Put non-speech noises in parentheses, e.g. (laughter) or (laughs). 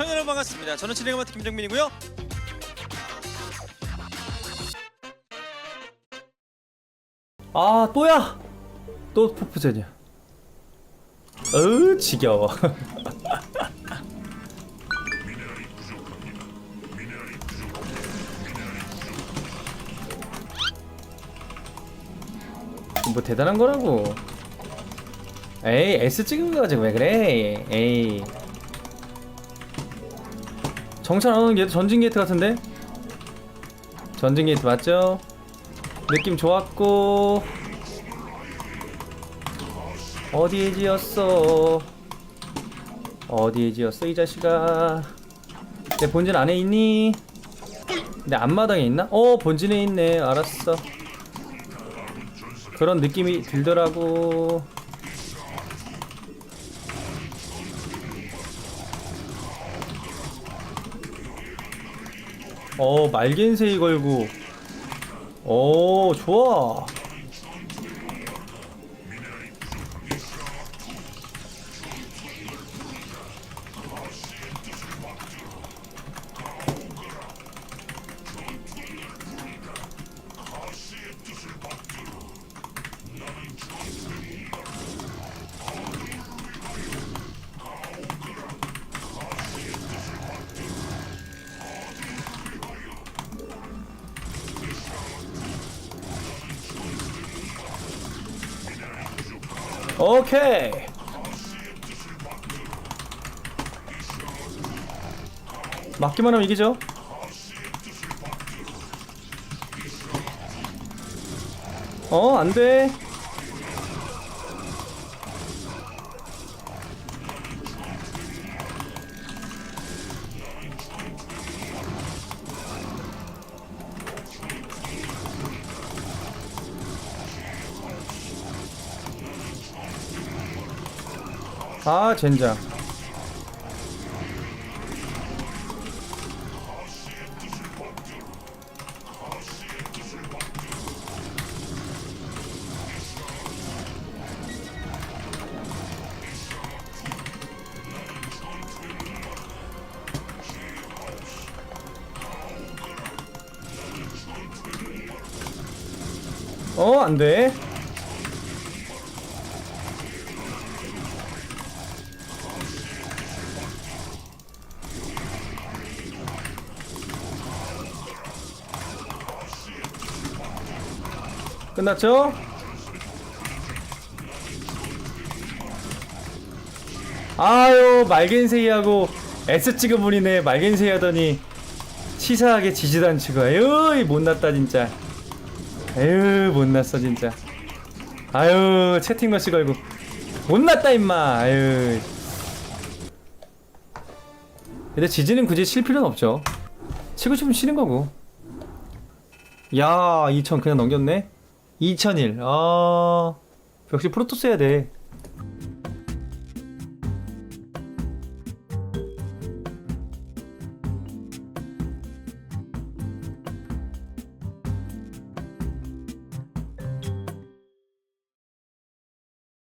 시청자 여러분 반갑습니다. 저는 진행을 맡은 김정민이고요. 아 또야! 또 포프전이야. 어우 지겨워. (laughs) 뭐 대단한 거라고. 에이 S 찍은 거 가지고 왜 그래? 에이 정찰 안 오는 게이트 전진 게이트 같은데? 전진 게이트 맞죠? 느낌 좋았고. 어디에 지었어? 어디에 지었어 이 자식아? 내 본진 안에 있니? 내 앞마당에 있나? 어 본진에 있네. 알았어. 그런 느낌이 들더라고 어 말겐세이 걸고. 오 좋아 오케이. 맞기만 하면 이기죠? 어 안 돼 아 젠장. 어 안돼 끝났죠? 아유 말겐세이하고 S 분이네. 말겐세이 하더니 치사하게 지지도 안 치고. 아유 못났다 진짜. 아유 못났어 진짜. 아유 채팅 러시 걸고. 못났다 임마. 아유 근데 지지는 굳이 칠 필요는 없죠. 치고 싶으면 치는 거고. 야2000 그냥 넘겼네 2001. 아, 역시 프로토스 해야 돼.